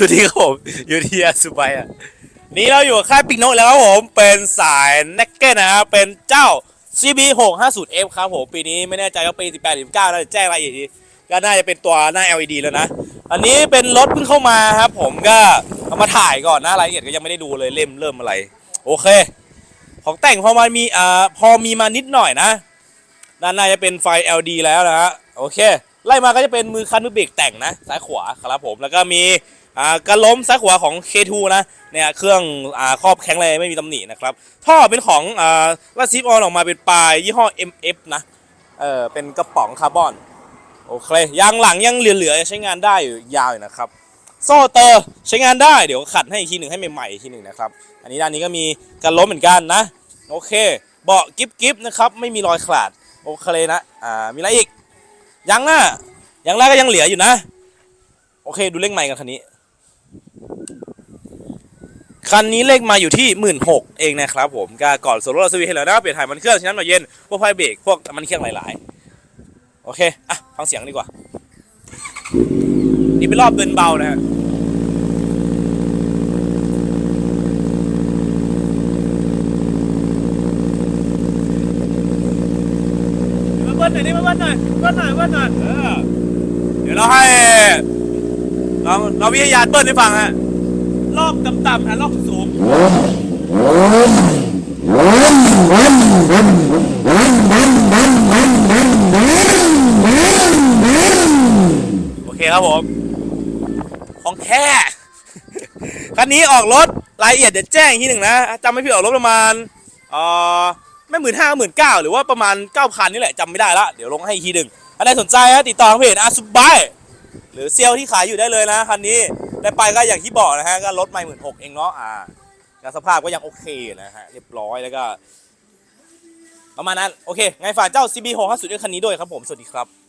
สวัสดีครับผมยู่ที่อาสุบายอะนี่เราอยู่ค่ายปิกโนกแล้วครับผมเป็นสายเน็กเก็ตนะครับเป็นเจ้า CB 6 5 0 F ครับผมปีนี้ไม่แน่ใจว่าปี18หรือ19นะเดี๋ยวแจ้งรายละเอียดอีกทีก็น่าจะเป็นตัวหน้า LED แล้วนะ อันนี้เป็นรถเพิ่งเข้ามาครับผมก็เอามาถ่ายก่อนนะรายละเอียดก็ยังไม่ได้ดูเลยเล่มเริ่มอะไร โอเค ของแต่งพอมามีอ่าพอมีมานิดหน่อยนะ ด้านหน้าจะเป็นไฟ LED แล้วนะฮะโอเค ไล่มาก็จะเป็นมือคันมือเบรกแต่งนะซ้ายขวาครับผมแล้วก็มี อ่ากรล้มซ้ายขวของ K2 นะเนี่ยเครื่องอ่าครอบแข็งเลยไม่มีตำหนินะครับท่อเป็นของอ่าลาซิฟออนออกมาเป็นปลายยี่ห้อ MF นะเออเป็นกระป๋องคาร์บอนโอเคยางหลังยังเหลือๆใช้งานได้อยู่ยาวอยู่นะครับโซ่เตอร์ใช้งานได้เดี๋ยวขัดให้อีกทีหนึ่งให้ใหม่ๆอีกทีหนึ่งนะครับอันนี้ด้านนี้ก็มีกันล้มเหมือนกันนะโอเคเบาะกิฟกิฟนะครับไม่มีรอยขาดโอเคนะอ่ามีอะไรอีกยางหน้ายางหน้าก็ยังเหลืออยู่นะ โอเคดูเลขใหม่กันคันนี้ คันนี้เลขมาอยู่ที่หมื่นหกเองนะครับผมก็ก่อนส่วนลดเราสวีทให้แล้วนะเปลี่ยนถ่ายมันเครื่องชั้นมาเย็น พวกไฟเบรกพวกมันเครื่องหลายๆ โอเค อะ ฟังเสียงดีกว่า นี่เป็นรอบเดินเบานะฮะมาเบิ้ลหน่อยดิมาเบิ้ลหน่อยเบิ้ลหน่อยเบิ้ลหน่อยเออเดี๋ยวเราให้เราเราวิทยาเบิ้ลให้ฟังฮะ รอบต่ำๆนะรอบสูงโอเคครับผม ของแท้คันนี้ออกรถรายละเอียดเดี๋ยวแจ้งอีกทีหนึ่งนะจำไม่ผิดออกรถประมาณเอ่อไม่หมื่นห้าหมื่นเก้าหรือว่าประมาณเก้าพันนี่แหละจำไม่ได้ละเดี๋ยวลงให้อีกทีหนึ่งถ้าใครสนใจนะติดต่อทางเพจอาซุบายหรือเซลลที่ขายอยู่ได้เลยนะคันนี้ ได้ไปก็อย่างที่บอกนะฮะก็ลดไม่หมื่นหกเองเนาะอ่าแล้วสภาพก็ยังโอเคนะฮะเรียบร้อยแล้วก็ประมาณนั้น โอเคไงฝากเจ้า CB 650 ด้วยคันนี้ด้วยครับผม สวัสดีครับ